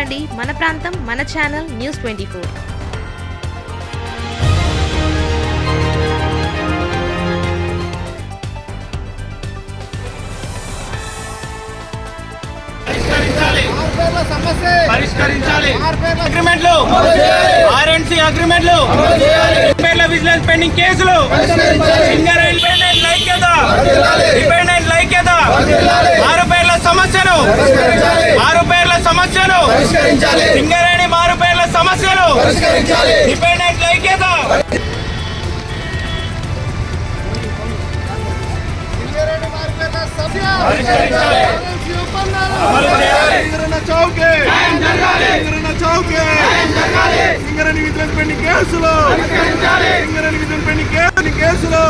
చూడండి మన ప్రాంతం మన ఛానల్ న్యూస్ ట్వంటీ ఫోర్. ఆర్పేర్ల సమస్య. పరిష్కరించాలి. ఆర్పేర్ల అగ్రిమెంట్లు. ఆర్ఎన్సి అగ్రిమెంట్లు. పేర్ల విజిలెన్స్ పెండింగ్ కేసులు. సింగర్ ఐక్యత ఆరు పేర్ల సమస్యలు. ఆరు పేర్ల సమస్యలు. సింగరేణి మారు పేర్ల సమస్యలు ఇండిపెండెంట్ ఐక్యత. పరిష్కరించాలి. సింగరన్న చౌకే. సింగరన్న చౌకే. సింగరేణి విజిలెన్స్ పెండింగ్ కేసులు. సింగరేణి విజిలెన్స్ పెండింగ్ కేసు- కేసులు.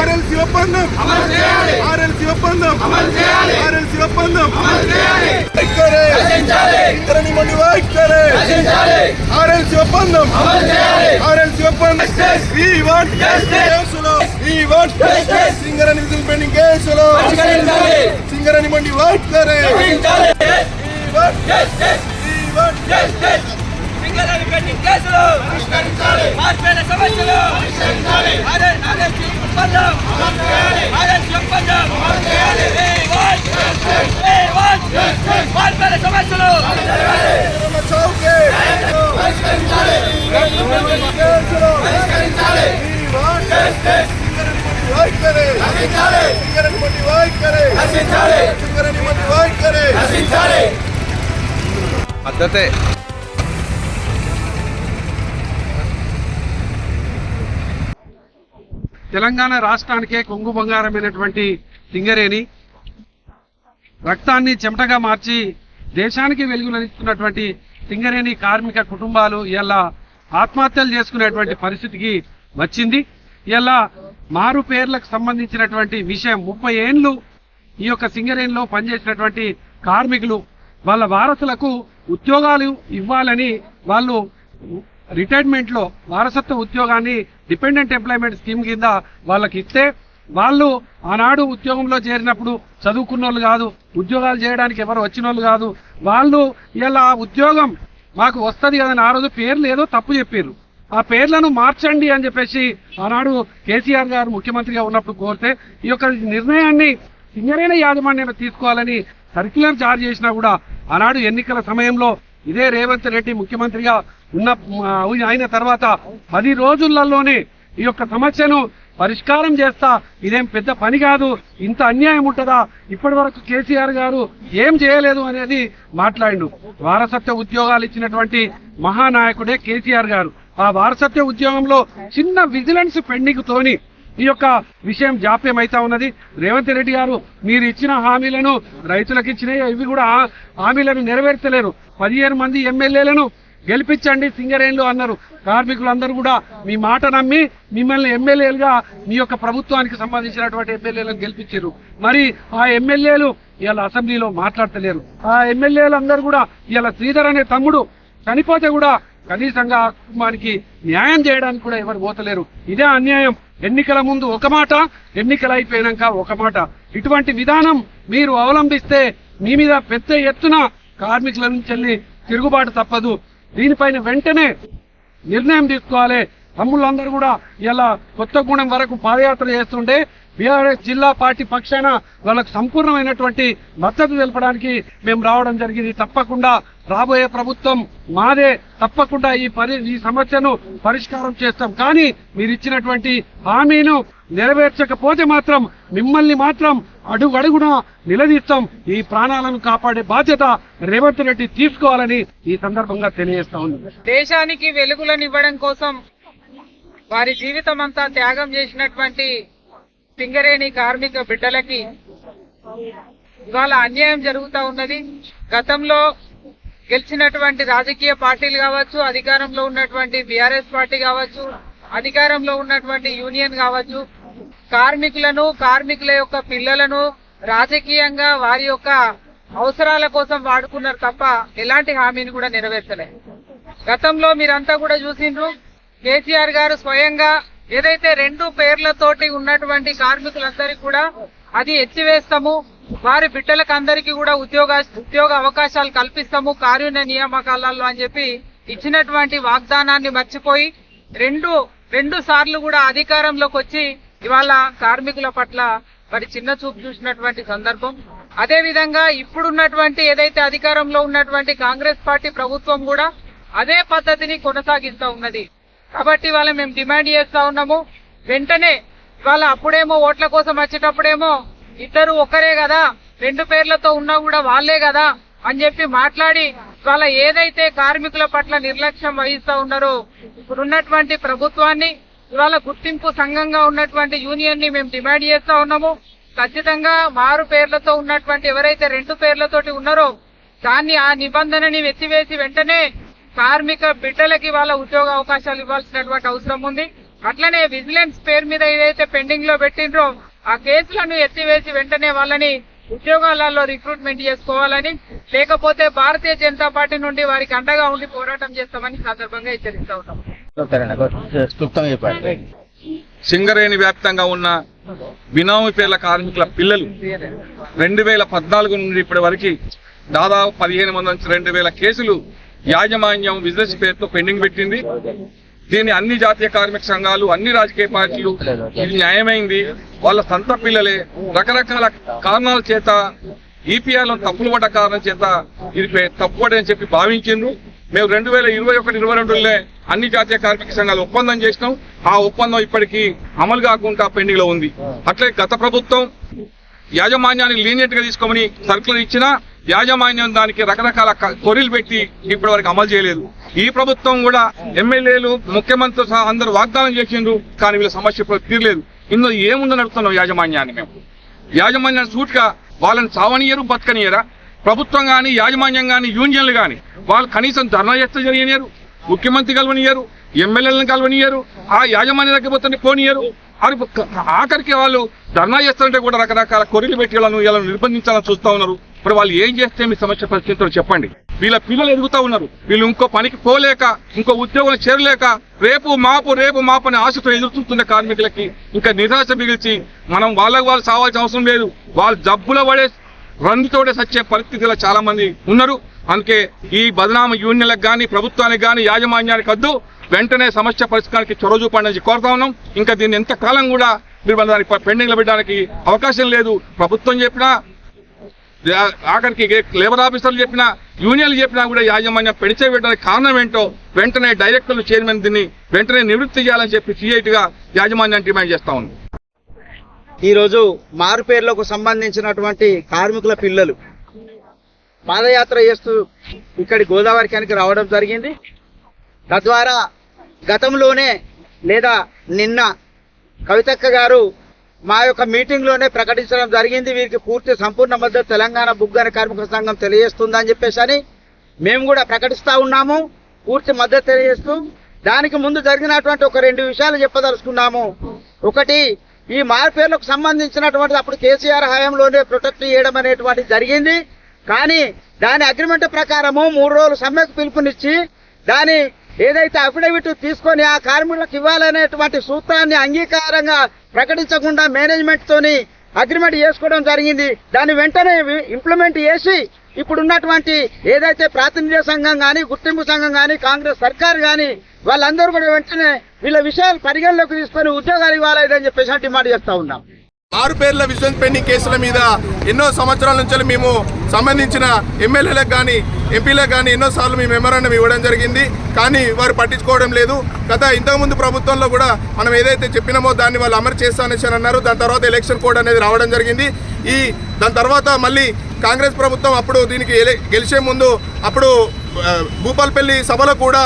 ఆర్ఎల్సీ ఒప్పందం ఆర్ఎల్సీ ఒప్పందం ఆర్ఎల్సీ ఒప్పందం. సింగరేణి మొండి వైఖరి. ఆర్ఎల్సీ ఒప్పందం ఆర్ఎల్సీ ఒప్పందం We want కేసులు. We want Singareni vigilance pending కేసులు. సింగరేణి మొండి We want We want Singareni pending కేసులు మార్పేర్ల సమస్యలు ఆర్ఎన్సి ఒప్పందం ఆర్ఎన్సి ఒప్పందం మార్పేర్ల సమస్యలు సింగరన్న చౌకే సింగరేణి మొండి కేసులు We want సింగరేణి మొండి వైఖరి సింగరేణి మొండి వైఖరి సింగరేణి మొండి వైఖరి పద్ధతే తెలంగాణ రాష్ట్రానికే కొంగు బంగారమైనటువంటి సింగరేణి రక్తాన్ని చెమటగా మార్చి దేశానికి వెలుగులనిస్తున్నటువంటి సింగరేణి కార్మిక కుటుంబాలు ఇలా ఆత్మహత్యలు చేసుకునేటువంటి పరిస్థితికి వచ్చింది. ఇలా మారు పేర్లకు సంబంధించినటువంటి విషయం ముప్పై ఏండ్లు ఈ యొక్క సింగరేణిలో పనిచేసినటువంటి కార్మికులు వాళ్ళ వారసులకు ఉద్యోగాలు ఇవ్వాలని వాళ్ళు రిటైర్మెంట్లో వారసత్వ ఉద్యోగాన్ని డిపెండెంట్ ఎంప్లాయ్మెంట్ స్కీమ్ కింద వాళ్ళకి ఇస్తే వాళ్ళు ఆనాడు ఉద్యోగంలో చేరినప్పుడు చదువుకున్న వాళ్ళు కాదు ఉద్యోగాలు చేయడానికి ఎవరు వచ్చిన వాళ్ళు కాదు వాళ్ళు ఇలా ఉద్యోగం మాకు వస్తుంది కదని ఆ రోజు పేర్లు ఏదో తప్పు చెప్పారు ఆ పేర్లను మార్చండి అని చెప్పేసి ఆనాడు కేసీఆర్ గారు ముఖ్యమంత్రిగా ఉన్నప్పుడు కోరితే ఈ యొక్క నిర్ణయాన్ని సింగరేణ యాజమాన్యం తీసుకోవాలని సర్క్యులర్ జారీ చేసినా కూడా ఆనాడు ఎన్నికల సమయంలో ఇదే రేవంత్ రెడ్డి ముఖ్యమంత్రిగా ఉన్న అయిన తర్వాత పది రోజులలోనే ఈ యొక్క సమస్యను పరిష్కారం చేస్తా ఇదేం పెద్ద పని కాదు ఇంత అన్యాయం ఉంటుందా ఇప్పటి వరకు కేసీఆర్ గారు ఏం చేయలేదు అనేది మాట్లాడిండు. వారసత్వ ఉద్యోగాలు ఇచ్చినటువంటి మహానాయకుడే కేసీఆర్ గారు. ఆ వారసత్వ ఉద్యోగంలో చిన్న విజిలెన్స్ పెండింగ్ తోని ఈ యొక్క విషయం జాప్యం అవుతా ఉన్నది. రేవంత్ రెడ్డి గారు మీరు ఇచ్చిన హామీలను రైతులకు ఇచ్చినాయి ఇవి కూడా హామీలను నెరవేర్చలేరు. పదిహేను మంది ఎమ్మెల్యేలను గెలిపించండి సింగరేణులు అన్నారు. కార్మికులందరూ కూడా మీ మాట నమ్మి మిమ్మల్ని ఎమ్మెల్యేలుగా మీ యొక్క ప్రభుత్వానికి సంబంధించినటువంటి ఎమ్మెల్యేలను గెలిపించారు. మరి ఆ ఎమ్మెల్యేలు ఇవాళ అసెంబ్లీలో మాట్లాడతలేరు. ఆ ఎమ్మెల్యేలు అందరూ కూడా ఇవాళ శ్రీధర్ అనే తమ్ముడు చనిపోతే కూడా కనీసంగా ఆ కుటుంబానికి న్యాయం చేయడానికి కూడా ఎవరు పోతలేరు. ఇదే అన్యాయం. ఎన్నికల ముందు ఒక మాట ఎన్నికలు అయిపోయినాక ఒక మాట. ఇటువంటి విధానం మీరు అవలంబిస్తే మీ మీద పెద్ద ఎత్తున కార్మికుల నుంచి వెళ్ళి తిరుగుబాటు తప్పదు. దీనిపైన వెంటనే నిర్ణయం తీసుకోవాలి. తమ్ముళ్ళందరూ కూడా ఇలా కొత్తగూడెం వరకు పాదయాత్ర చేస్తుంటే బీఆర్ఎస్ జిల్లా పార్టీ పక్షాన వాళ్ళకు సంపూర్ణమైనటువంటి మద్దతు తెలపడానికి మేము రావడం జరిగింది. తప్పకుండా రాబోయే ప్రభుత్వం మాదే. తప్పకుండా ఈ పరి ఈ సమస్యను పరిష్కారం చేస్తాం. కానీ మీరు ఇచ్చినటువంటి హామీను నెరవేర్చకపోతే మాత్రం మిమ్మల్ని మాత్రం అడుగడుగున నిలదీస్తాం. ఈ ప్రాణాలను కాపాడే బాధ్యత రేవంత్ రెడ్డి తీసుకోవాలని ఈ సందర్భంగా తెలియజేస్తా ఉంది దేశానికి వెలుగులనివ్వడం కోసం వారి జీవితం అంతా త్యాగం చేసినటువంటి సింగరేణి కార్మిక బిడ్డలకి ఇవాళ అన్యాయం జరుగుతూ ఉన్నది. గతంలో గెలిచినటువంటి రాజకీయ పార్టీలు కావచ్చు అధికారంలో ఉన్నటువంటి బీఆర్ఎస్ పార్టీ కావచ్చు అధికారంలో ఉన్నటువంటి యూనియన్ కావచ్చు కార్మికులను కార్మికుల యొక్క పిల్లలను రాజకీయంగా వారి యొక్క అవసరాల కోసం వాడుకున్నారు తప్ప ఎలాంటి హామీని కూడా నెరవేర్చలేదు గతంలో మీరంతా కూడా చూసిండ్రు. కేసీఆర్ గారు స్వయంగా ఏదైతే రెండు పేర్లతోటి ఉన్నటువంటి కార్మికులందరికీ కూడా అది ఎత్తివేస్తాము వారి బిడ్డలకు అందరికీ కూడా ఉద్యోగ ఉద్యోగ అవకాశాలు కల్పిస్తాము కార్యున నియామకాలలో అని చెప్పి ఇచ్చినటువంటి వాగ్దానాన్ని మర్చిపోయి రెండు రెండు సార్లు కూడా అధికారంలోకి వచ్చి ఇవాళ కార్మికుల పట్ల మరి చిన్న చూపు చూసినటువంటి సందర్భం. అదే విధంగా ఇప్పుడున్నటువంటి ఏదైతే అధికారంలో ఉన్నటువంటి కాంగ్రెస్ పార్టీ ప్రభుత్వం కూడా అదే పద్ధతిని కొనసాగిస్తూ ఉన్నది. కాబట్టి వాళ్ళ మేము డిమాండ్ చేస్తా ఉన్నాము. వెంటనే వాళ్ళ అప్పుడేమో ఓట్ల కోసం వచ్చేటప్పుడేమో ఇద్దరు ఒక్కరే కదా రెండు పేర్లతో ఉన్నా కూడా వాళ్ళే కదా అని చెప్పి మాట్లాడి వాళ్ళ ఏదైతే కార్మికుల పట్ల నిర్లక్ష్యం వహిస్తా ఉన్నారో ఇప్పుడున్నటువంటి ప్రభుత్వాన్ని ఇవాళ గుర్తింపు సంఘంగా ఉన్నటువంటి యూనియన్ని మేము డిమాండ్ చేస్తా ఉన్నాము. ఖచ్చితంగా మారు పేర్లతో ఉన్నటువంటి ఎవరైతే రెండు పేర్లతోటి ఉన్నారో దాన్ని ఆ నిబంధనని వెత్తివేసి వెంటనే కార్మిక బిడ్డలకి వాళ్ళ ఉద్యోగ అవకాశాలు ఇవ్వాల్సినటువంటి అవసరం ఉంది. అట్లనే విజిలెన్స్ పేరు మీద ఏదైతే పెండింగ్లో పెట్టిండ్రో ఆ కేసులను ఎత్తివేసి వెంటనే వాళ్ళని ఉద్యోగాలలో రిక్రూట్మెంట్ చేసుకోవాలని లేకపోతే భారతీయ జనతా పార్టీ నుండి వారికి అండగా ఉండి పోరాటం చేస్తామని సందర్భంగా హెచ్చరిస్తా ఉన్నాం. సింగరేణి వ్యాప్తంగా ఉన్న బినామీ పేర్ల కార్మికుల పిల్లలు రెండు వేల పద్నాలుగు నుండి ఇప్పటి వరకు దాదాపు పదిహేను వందల నుంచి రెండు వేల కేసులు యాజమాన్యం బిజినెస్ పేరుతో పెండింగ్ పెట్టింది. దీన్ని అన్ని జాతీయ కార్మిక సంఘాలు అన్ని రాజకీయ పార్టీలు ఇది న్యాయమైంది. వాళ్ళ సొంత పిల్లలే. రకరకాల కారణాల చేత ఈపీఆర్లో తప్పులు పడ్డ కారణం చేత ఇది తప్పు తప్పుపడి చెప్పి భావించిండ్రు. మేము రెండు వేల ఇరవై ఒకటి ఇరవై రెండులో అన్ని జాతీయ కార్మిక సంఘాలు ఒప్పందం చేసినాం. ఆ ఒప్పందం ఇప్పటికీ అమలు కాకుండా పెండింగ్లో ఉంది. అట్లే గత ప్రభుత్వం యాజమాన్యాన్ని లీనియట్గా తీసుకోమని సర్కులర్ ఇచ్చినా యాజమాన్యం దానికి రకరకాల కొరీలు పెట్టి ఇప్పటి వరకు అమలు చేయలేదు. ఈ ప్రభుత్వం కూడా ఎమ్మెల్యేలు ముఖ్యమంత్రి సహా అందరూ వాగ్దానం చేసిండ్రు కానీ వీళ్ళ సమస్య తీరలేదు. ఇందులో ఏముందని అడుగుతున్నాం యాజమాన్యాన్ని మేము? యాజమాన్యాన్ని సూట్గా వాళ్ళని చావనీయరు బతకనియరా? ప్రభుత్వం కానీ యాజమాన్యం గాని యూనియన్లు గాని వాళ్ళు కనీసం ధర్నా చేస్తే జరిగినారు ముఖ్యమంత్రి కలవనియరు ఎమ్మెల్యేలను కలవనియరు ఆ యాజమాన్య దగ్గర పోతే పోనీయరు. అది ఆఖరికి వాళ్ళు ధర్నా చేస్తుంటే కూడా రకరకాల కొరీలు పెట్టి వాళ్ళను ఇలా నిర్బంధించాలని చూస్తూ ఉన్నారు. ఇప్పుడు వాళ్ళు ఏం చేస్తే మీ సమస్య పరిస్థితులు చెప్పండి. వీళ్ళ పిల్లలు ఎదుగుతా ఉన్నారు. వీళ్ళు ఇంకో పనికి పోలేక ఇంకో ఉద్యోగం చేరలేక రేపు మాపు రేపు మాపు అనే ఆశతో ఎదురు కార్మికులకి ఇంకా నిరాశ మిగిల్చి మనం వాళ్ళకి వాళ్ళు సావాల్సిన అవసరం లేదు. వాళ్ళు జబ్బుల పడే రందుతోటే సచ్చే పరిస్థితిలో చాలా మంది ఉన్నారు. అందుకే ఈ బదనామ యూనియన్లకు కానీ ప్రభుత్వానికి కానీ యాజమాన్యానికి వద్దు. వెంటనే సమస్య పరిష్కారానికి చొరవ చూపండి అని కోరుతా ఉన్నాం. ఇంకా దీన్ని ఎంత కాలం కూడా మీరు మన దానికి పెండింగ్లో పెట్టడానికి అవకాశం లేదు. ప్రభుత్వం చెప్పినా ఆఖరికి లేబర్ ఆఫీసర్లు చెప్పినా యూనియన్లు చెప్పినా కూడా యాజమాన్యం పెడిచే పెట్టడానికి కారణం ఏంటో వెంటనే డైరెక్టర్లు చైర్మన్ దీన్ని వెంటనే నివృత్తి చేయాలని చెప్పి సిఐటి యాజమాన్యాన్ని డిమాండ్ చేస్తా ఉంది ఈరోజు మారుపేర్లకు సంబంధించినటువంటి కార్మికుల పిల్లలు పాదయాత్ర చేస్తూ ఇక్కడి గోదావరి కనికి రావడం జరిగింది. తద్వారా గతంలోనే లేదా నిన్న కవితక్క గారు మా యొక్క మీటింగ్లోనే ప్రకటించడం జరిగింది. వీరికి పూర్తి సంపూర్ణ మద్దతు తెలంగాణ బుగ్గన కార్మిక సంఘం తెలియజేస్తుందని చెప్పేసి అని మేము కూడా ప్రకటిస్తూ ఉన్నాము. పూర్తి మద్దతు తెలియజేస్తూ దానికి ముందు జరిగినటువంటి ఒక రెండు విషయాలు చెప్పదలుచుకున్నాము. ఒకటి ఈ మార్పేర్లకు సంబంధించినటువంటి అప్పుడు కేసీఆర్ హయాంలోనే ప్రొటెక్ట్ చేయడం అనేటువంటిది జరిగింది. కానీ దాని అగ్రిమెంట్ ప్రకారము మూడు రోజులు సమ్మెకు పిలుపునిచ్చి దాని ఏదైతే అఫిడవిట్ తీసుకొని ఆ కార్మికులకు ఇవ్వాలనేటువంటి సూత్రాన్ని అంగీకారంగా ప్రకటించకుండా మేనేజ్మెంట్ తోని అగ్రిమెంట్ చేసుకోవడం జరిగింది. దాన్ని వెంటనే ఇంప్లిమెంట్ చేసి ఇప్పుడున్నటువంటి ఏదైతే ప్రాతినిధ్య సంఘం కానీ గుర్తింపు సంఘం కానీ కాంగ్రెస్ సర్కార్ కానీ వాళ్ళందరూ కూడా వెంటనే వీళ్ళ విషయాలు పరిగణలోకి తీసుకొని ఉద్యోగాలు ఇవ్వాలని చెప్పేసి డిమాండ్ చేస్తా ఉన్నాం. ఆరు పేర్ల విజిలెన్స్ పెండింగ్ కేసుల మీద ఎన్నో సంవత్సరాల నుంచి మేము సంబంధించిన ఎమ్మెల్యేలకు కానీ ఎంపీలకు కానీ ఎన్నో సార్లు మేము మెమరాండం ఇవ్వడం జరిగింది. కానీ వారు పట్టించుకోవడం లేదు. గత ఇంతకుముందు ప్రభుత్వంలో కూడా మనం ఏదైతే చెప్పినామో దాన్ని వాళ్ళు అమలు చేస్తానేసి అన్నారు. దాని తర్వాత ఎలక్షన్ కోడ్ అనేది రావడం జరిగింది. ఈ దాని తర్వాత మళ్ళీ కాంగ్రెస్ ప్రభుత్వం అప్పుడు దీనికి గెలిచే ముందు అప్పుడు భూపాల్పల్లి సభలో కూడా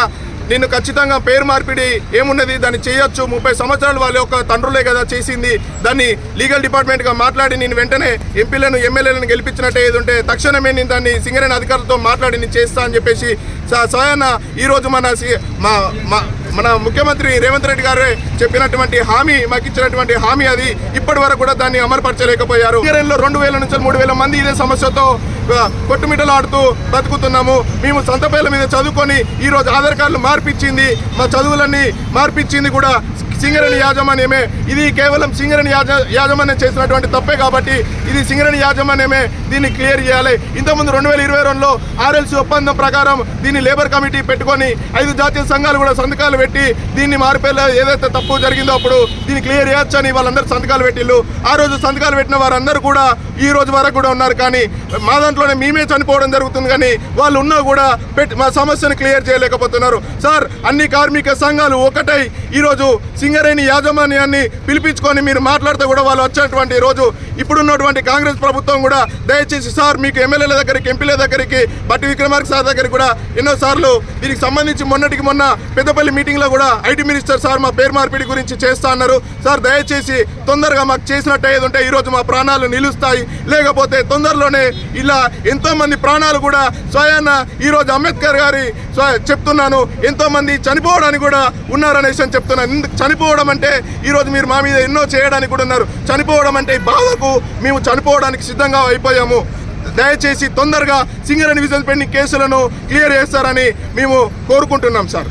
నిన్ను ఖచ్చితంగా పేరు మార్పిడి ఏమున్నది? దాన్ని చేయొచ్చు. ముప్పై సంవత్సరాలు వాళ్ళ యొక్క తండ్రులే కదా చేసింది. దాన్ని లీగల్ డిపార్ట్మెంట్గా మాట్లాడి నేను వెంటనే ఎంపీలను ఎమ్మెల్యేలను గెలిపించినట్టే ఏది ఉంటే తక్షణమే నేను దాన్ని సింగరేణి అధికారులతో మాట్లాడి నేను చేస్తా అని చెప్పేసి స- స్వయాన ఈ రోజు మన సి- మా మా- మన ముఖ్యమంత్రి రేవంత్ రెడ్డి గారే చెప్పినటువంటి హామీ మాకు ఇచ్చినటువంటి హామీ అది. ఇప్పటి వరకు కూడా దాన్ని అమలుపరచలేకపోయారు. సింగరేణిలో రెండు వేల నుంచి మూడు వేల మంది ఇదే సమస్యతో కొట్టుమిట్టలాడుతూ బతుకుతున్నాము. మేము సొంత సంతపేల మీద చదువుకొని ఈరోజు ఆధార్ కార్డులు మార్పిచ్చింది. మా చదువులన్నీ మార్పిచ్చింది కూడా సింగరేణి యాజమాన్యమే. ఇది కేవలం సింగరేణి యాజ యాజమాన్యం చేసినటువంటి తప్పే కాబట్టి ఇది సింగరేణి యాజమాన్యమే దీన్ని క్లియర్ చేయాలి. ఇంతకుముందు రెండు వేల ఇరవై రెండులో ఆర్ఎల్సీ ఒప్పందం ప్రకారం దీన్ని లేబర్ కమిటీ పెట్టుకొని ఐదు జాతీయ సంఘాలు కూడా సంతకాలు పెట్టి దీన్ని మార్పేలా ఏదైతే తప్పు జరిగిందో అప్పుడు దీన్ని క్లియర్ చేయొచ్చని వాళ్ళందరూ సంతకాలు పెట్టిళ్ళు. ఆ రోజు సంతకాలు పెట్టిన వారందరూ కూడా ఈ రోజు వరకు కూడా ఉన్నారు కానీ మా దాంట్లోనే మేమే చనిపోవడం జరుగుతుంది కానీ వాళ్ళు ఉన్నా కూడా పెట్టి మా సమస్యను క్లియర్ చేయలేకపోతున్నారు. సార్ అన్ని కార్మిక సంఘాలు ఒకటై ఈరోజు సింగరేణి యాజమాన్యాన్ని పిలిపించుకొని మీరు మాట్లాడితే కూడా వాళ్ళు వచ్చేటువంటి రోజు ఇప్పుడున్నటువంటి కాంగ్రెస్ ప్రభుత్వం కూడా దయచేసి సార్ మీకు ఎమ్మెల్యేల దగ్గరికి ఎంపీల దగ్గరికి బట్టి విక్రమార్క సార్ దగ్గరికి కూడా ఎన్నోసార్లు దీనికి సంబంధించి మొన్నటికి మొన్న పెద్దపల్లి మీటింగ్లో కూడా ఐటీ మినిస్టర్ సార్ మా పేరు మార్పిడి గురించి చేస్తా అన్నారు. సార్ దయచేసి తొందరగా మాకు చేసినట్టు ఏది ఉంటే ఈరోజు మా ప్రాణాలు నిలుస్తాయి. లేకపోతే తొందరలోనే ఇలా ఎంతో మంది ప్రాణాలు కూడా స్వయాన ఈరోజు అంబేద్కర్ గారి చెప్తున్నాను. ఎంతో మంది చనిపోవడానికి కూడా ఉన్నారనే విషయం చెప్తున్నాను. చనిపో చనిపోవడం అంటే ఈరోజు మీరు మా మీద ఎన్నో చేయడానికి కూడా ఉన్నారు. చనిపోవడం అంటే ఈ బాధకు మేము చనిపోవడానికి సిద్ధంగా అయిపోయాము. దయచేసి తొందరగా సింగరేణి విజన్ పెండింగ్ కేసులను క్లియర్ చేస్తారని మేము కోరుకుంటున్నాం సార్.